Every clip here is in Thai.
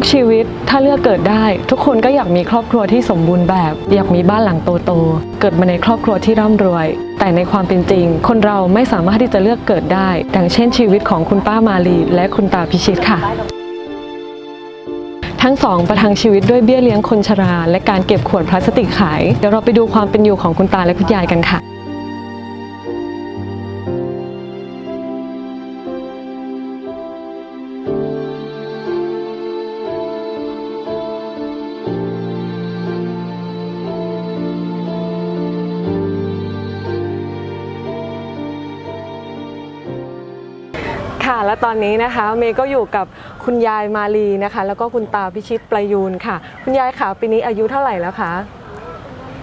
ทุกชีวิตถ้าเลือกเกิดได้ ทุกคนก็อยากมีครอบครัวที่สมบูรณ์แบบ อยากมีบ้านหลังโตๆเกิดมาในครอบครัวที่ร่ำรวย แต่ในความเป็นจริง คนเราไม่สามารถที่จะเลือกเกิดได้ดังเช่นชีวิตของคุณป้ามาลีและคุณตาพิชิตค่ะทั้งสองประทังชีวิตด้วยเบี้ยเลี้ยงคนชรา และการเก็บขวดพลาสติกขาย เดี๋ยวเราไปดูความเป็นอยู่ของคุณตาและคุณยายกันค่ะ และตอนนี้นะคะเมย์ก็อยู่กับคุณยายมาลีนะคะ แล้วก็คุณตาพิชิตประยูนค่ะ คุณยายค่ะปีนี้อายุเท่าไหร่แล้วคะ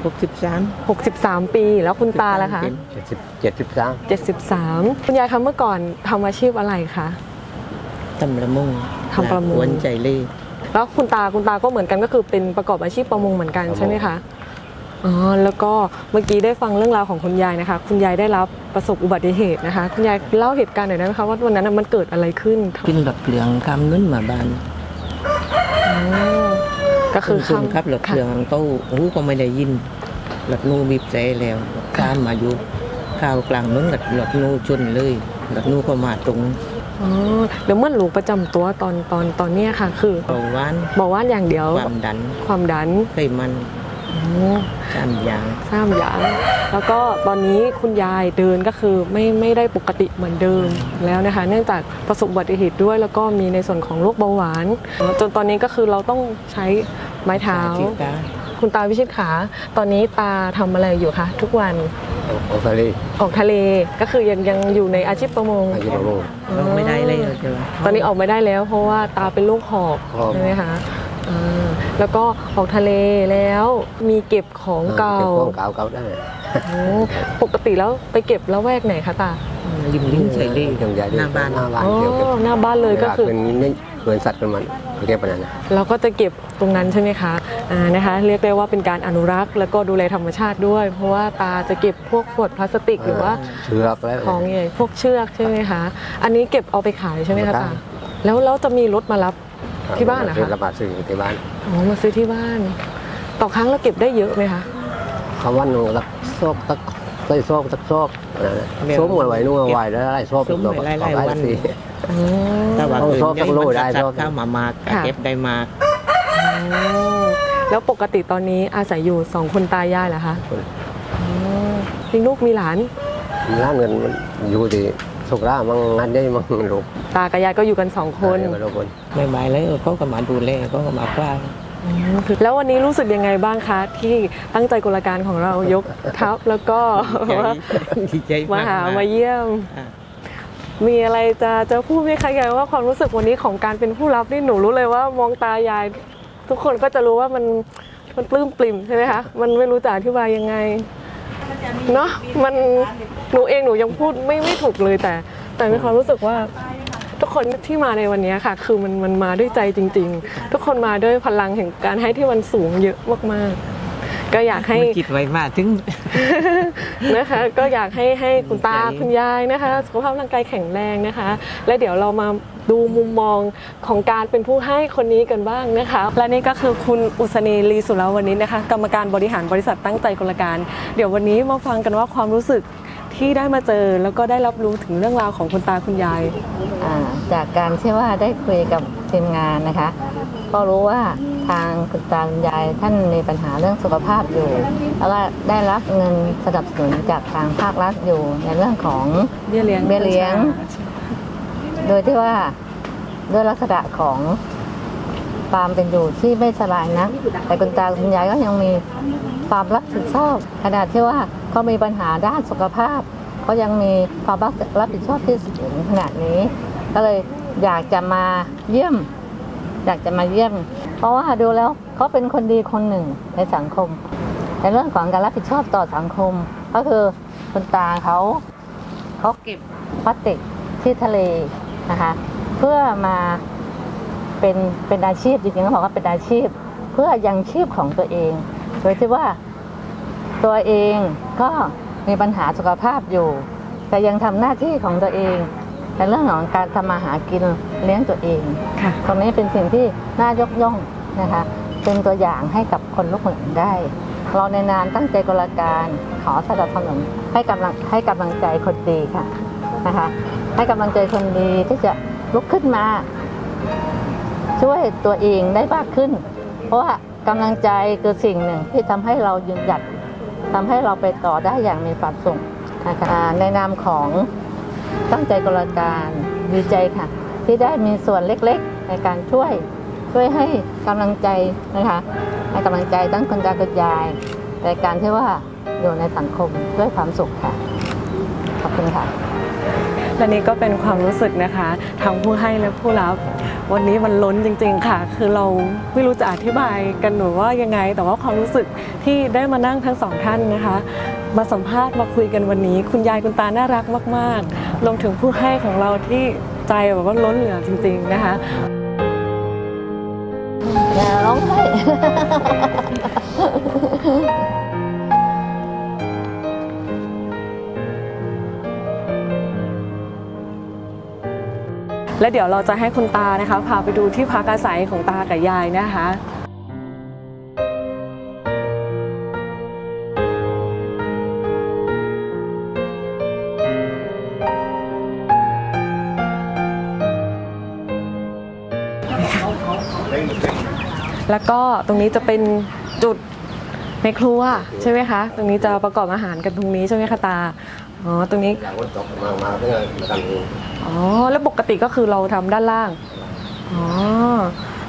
หกสิบสาม63 ปีแล้วคุณตาล่ะคะ เจ็ดสิบเจ็ดสิบสาม73 คุณยายคะเมื่อก่อนทำอาชีพอะไรคะทำประมงทำประมง หวนใจเล่แล้วคุณตาคุณตาก็เหมือนกันก็คือเป็นประกอบอาชีพประมงเหมือนกันใช่ไหมคะ อ๋อแล้วก็เมื่อกี้ได้ฟังเรื่องราวของคุณยายนะคะ คุณยายได้รับประสบอุบัติเหตุนะคะ คุณยายเล่าเหตุการณ์หน่อยได้ไหมคะว่าวันนั้นน่ะมันเกิดอะไรขึ้นขึ้นรถเปลืองคำนุ่นมาบ้านอ๋อก็คือขึ้นครับรถเปลืองเต้าหูก็ไม่ได้ยินรถนูบีบใจแล้วข้ามมาอยู่ข้าวกลางนุ่นกับรถนูชนเลยรถนูก็มาตรงอ๋อเดี๋ยวเมื่อหลูกประจำตัวตอนตอนตอนเนี้ยค่ะ คือเบาหวานบอกว่าอย่างเดียว ความดันความดันไขมันอ๋อ สามอย่างสามอย่าง แล้วก็ตอนนี้คุณยายเดินก็คือไม่ไม่ได้ปกติเหมือนเดิมแล้วนะคะ เนื่องจากประสบอุบัติเหตุด้วย แล้วก็มีในส่วนของโรคเบาหวาน จนตอนนี้ก็คือเราต้องใช้ไม้เท้าจิตาคุณตาวิชิตขา ตอนนี้ตาทำอะไรอยู่คะทุกวันโอเคเลยออกทะเลก็คือยังยังอยู่ในอาชีพประมงอายุประมงเราไม่ได้เลยใช่ไหมตอนนี้ออกไม่ได้แล้ว เพราะว่าตาเป็นโรคหอบหอบใช่ไหมคะ อ่าแล้วก็ออกทะเลแล้วมีเก็บของเก่าก็บของเก่าเก่าได้โอ้ปกติแล้วไปเก็บแล้วแวกไหนคะตา ริมลิ้นใส่เล่อย่างใหญ่หน้าบ้าน หน้าบ้านอ๋อเกี่ยวกับหน้าบ้านเลยก็คือ เป็นนี่เหมือนสัตว์เป็นมันเก็บไปนั่นนะ เราก็จะเก็บตรงนั้นใช่ไหมคะอ่านะคะ เรียกได้ว่าเป็นการอนุรักษ์ แล้วก็ดูแลธรรมชาติด้วย เพราะว่าตาจะเก็บพวกขวดพลาสติกหรือว่าเชือกแล้ว ของใหญ่พวกเชือกใช่ไหมคะ อันนี้เก็บเอาไปขายใช่ไหมคะเอาไปตาขายแล้วแล้วจะมีรถมารับ ที่บ้านเหรอคะ ระบาดซื้อที่บ้านอ๋อมาซื้อที่บ้าน ต่อครั้งเราเก็บได้เยอะไหมคะคำว่าหนูตักซอกตักใส่ซอกตักซอกนั่นแหละส้มไว้นู่นไว้แล้วไล่ซอกส้มไว้ไล่ๆวัน สิอืมถ้าว่าเอาอื่นซอกสักโลได้ยังซอกมันสัตว์เข้ามามากค่ะ เก็บได้มากอ๋อแล้วปกติตอนนี้อาศัยอยู่สองคนตายายเหรอคะอ๋อมีลูกมีหลาน ร้านเงินมันอยู่ที่ สุกรามั่งงานได้มั่งลูกตากับยายก็อยู่กันสองคนเดี๋ยวก็ลูกคนไม่บายเลยเขาก็มาดูแลเขาก็มาป้าแล้ววันนี้รู้สึกยังไงบ้างคะ ที่ตั้งใจกลการของเรายกทัพแล้วก็ว่าดีใจมาหาๆมาเยี่ยมอะมีอะไรจะจะพูดไหมคะยายว่าความรู้สึกวันนี้ของการเป็นผู้รับนี่หนูรู้เลยว่ามองตายาย ทุกคนก็จะรู้ว่ามันมันปลื้มปริ่มใช่ไหมคะมันไม่รู้จะอธิบายยังไง เนาะมันหนูเองหนูยังพูดไม่ไม่ถูกเลยแต่ แต่มีความรู้สึกว่า ทุกคนที่มาในวันนี้ค่ะ คือมันมันมาด้วยใจจริง ๆ ทุกคนมาด้วยพลังแห่งการให้ที่มันสูงเยอะมากๆ ก็อยากให้มันคิดไว้มากถึงนะคะ ก็อยากให้ให้คุณตาดีใจคุณยายนะคะ สุขภาพร่างกายแข็งแรงนะคะ และเดี๋ยวเรามาดูมุมมองของการเป็นผู้ให้คนนี้กันบ้างนะคะ และนี่ก็คือคุณอุศนีลีสุรวันนี้นะคะ กรรมการบริหารบริษัทตั้งใจกลการ เดี๋ยววันนี้มาฟังกันว่าความรู้สึก ที่ได้มาเจอแล้วก็ได้รับรู้ถึงเรื่องราวของคุณตาคุณยาย อ่าจากการที่ว่าได้คุยกับทีมงานนะคะ ก็รู้ว่าทางคุณตาคุณยายท่านมีปัญหาเรื่องสุขภาพอยู่ แล้วก็ได้รับเงินสนับสนุนจากทางภาครัฐอยู่ในเรื่องของเบี้ยเลี้ยง เบี้ยเลี้ยง โดยที่ว่าด้วยลักษณะของ ความเป็นอยู่ที่ไม่สบายนักแต่คุณตาคุณยายก็ยังมีความรับผิดชอบขนาดที่ว่าเขามีปัญหาด้านสุขภาพเขายังมีความรับผิดชอบที่สูงขนาดนี้ ก็เลยอยากจะมาเยี่ยม อยากจะมาเยี่ยม เพราะว่าดูแล้วเขาเป็นคนดีคนหนึ่งในสังคม ในเรื่องของการรับผิดชอบต่อสังคม ก็คือคุณตาเขาเขาเก็บพลาสติกที่ทะเลนะคะ เพื่อมา เป็นเป็นอาชีพจริงๆเขาบอกว่าเป็นอาชีพ เพื่อยังชีพของตัวเองโดยที่ว่าตัวเองก็มีปัญหาสุขภาพอยู่ แต่ยังทำหน้าที่ของตัวเองในเรื่องของการทำมาหากินเลี้ยงตัวเองค่ะตรงนี้เป็นสิ่งที่น่ายกย่องนะคะ เป็นตัวอย่างให้กับคนลูกเหมือนได้ เราในนามตั้งใจกลการขอสนับสนุนให้กำลังให้กำลังใจคนดีค่ะนะคะ ให้กำลังใจคนดีที่จะลุกขึ้นมา ช่วยตัวเองได้มากขึ้น เพราะว่ากำลังใจคือสิ่งหนึ่งที่ทำให้เรายืนหยัดทำให้เราไปต่อได้อย่างมีความสุขนะคะในนามของตั้งใจกลการดีใจค่ะ ที่ได้มีส่วนเล็กๆ ในการช่วยช่วยให้กำลังใจนะคะให้กำลังใจทั้งคนตาคุณยายในการที่ว่าอยู่ในสังคมด้วยความสุขค่ะ ขอบคุณค่ะ และนี่ก็เป็นความรู้สึกนะคะทั้งผู้ให้และผู้รับ วันนี้มันล้นจริง ๆ ค่ะ คือเราไม่รู้จะอธิบายกันหนูว่ายังไง แต่ว่าความรู้สึกที่ได้มานั่งทั้งสองท่านนะคะ มาสัมภาษณ์มาคุยกันวันนี้ คุณยายคุณตาน่ารักมากๆรวมถึงผู้ให้ของเราที่ใจแบบว่าล้นเหลือจริง ๆนะคะอย่าร้องไห้ และเดี๋ยวเราจะให้คุณตานะคะพาไปดูที่พักอาศัยของตากับยายนะคะแล้วก็ตรงนี้จะเป็นจุดในครัวใช่ไหมคะ ตรงนี้จะประกอบอาหารกันตรงนี้ใช่ไหมคะตา อ๋อ ตรงนี้อย่างวันตกมามาเพื่อมาทำเองอ๋อ แล้วปกติก็คือเราทำด้านล่าง อ๋อ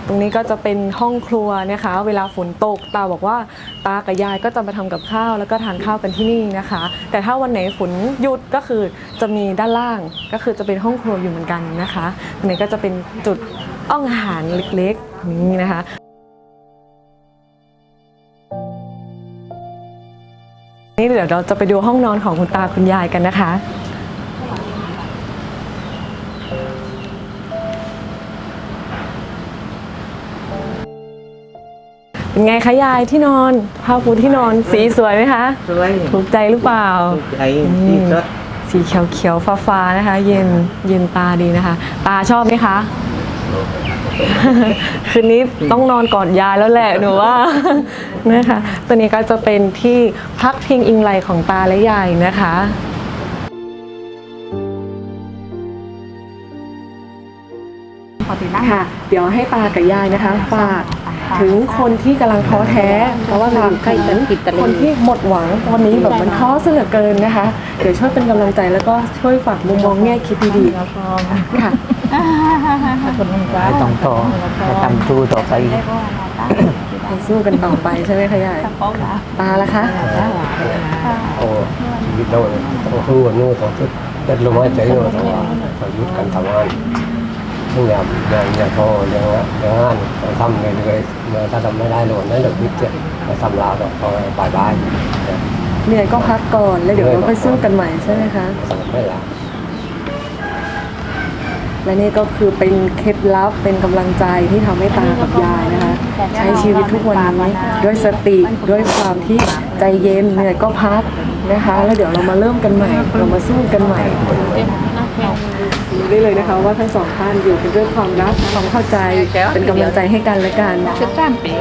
ตรงนี้ก็จะเป็นห้องครัวนะคะ เวลาฝนตกตาบอกว่าตากับยายก็จะมาทำกับข้าว แล้วก็ทานข้าวกันที่นี่นะคะ แต่ถ้าวันไหนฝนหยุดก็คือจะมีด้านล่างก็คือจะเป็นห้องครัวอยู่เหมือนกันนะคะตรงนี้ก็จะเป็นจุดอ้องอาหารเล็กๆนี่นะคะ นี่เดี๋ยวเราจะไปดูห้องนอนของคุณตาคุณยายกันนะคะ เป็นไงคะยายที่นอนผ้าปูที่นอนสีสวยไหมคะ สวยถูกใจหรือเปล่า ถูกใจที่สุดสีเขียวเขียวฟ้าฟ้าๆนะคะ เย็นเย็นตาดีนะคะ ตาชอบไหมคะ คืนนี้ต้องนอนกอดยายแล้วแหละหนูว่านะคะตัวนี้ก็จะเป็นที่พักพิงอิงไหลของตาและยายนะคะค่ะ เดี๋ยวให้ตากับยายนะคะฝาก ถึงคนที่กำลังท้อแท้ เพราะว่าเราใกล้กันคนที่หมดหวังตอนนี้แบบมันท้อซะเหลือเกินนะคะ เดี๋ยวช่วยเป็นกำลังใจแล้วก็ช่วยฝากมุมมองแง่คิดดีๆค่ะไม่ต้องต่อมาทำตู้ต่อไปไปสู้กันต่อไปใช่ไหมคะยายตาละคะโอ้ชีวิตเราเนี่ยต้องสู้กันนู่นต้องสู้เด็ดลมหายใจนู่นต้องว่าต้องหยุดกันทำงาน ไม่อย่าอย่าอย่าโทษอย่างนั้นอย่างนั้นต้องทำเรื่อยๆเมื่อถ้าทำไม่ได้โน่นนั่นเดี๋ยวยึดเจ็บไปทำลาวดอกพอบายบายเนี่ยเหนื่อยก็พักก่อนแล้วเดี๋ยวเราไปสู้กันใหม่ใช่ไหมคะสำไม่ละและนี่ก็คือเป็นเคล็ดลับเป็นกำลังใจที่ทำให้ตากับยายนะคะ ใช้ชีวิตทุกวันนี้ด้วยสติด้วยความที่ใจเย็นเหนื่อยก็พัก นะคะ แล้วเดี๋ยวเรามาเริ่มกันใหม่ เรามาสู้กันใหม่รู้ได้เลยนะคะว่าทั้งสองท่านอยู่เป็นเรื่องความรักความเข้าใจเป็นกำลังใจให้กันและกัน 13ปี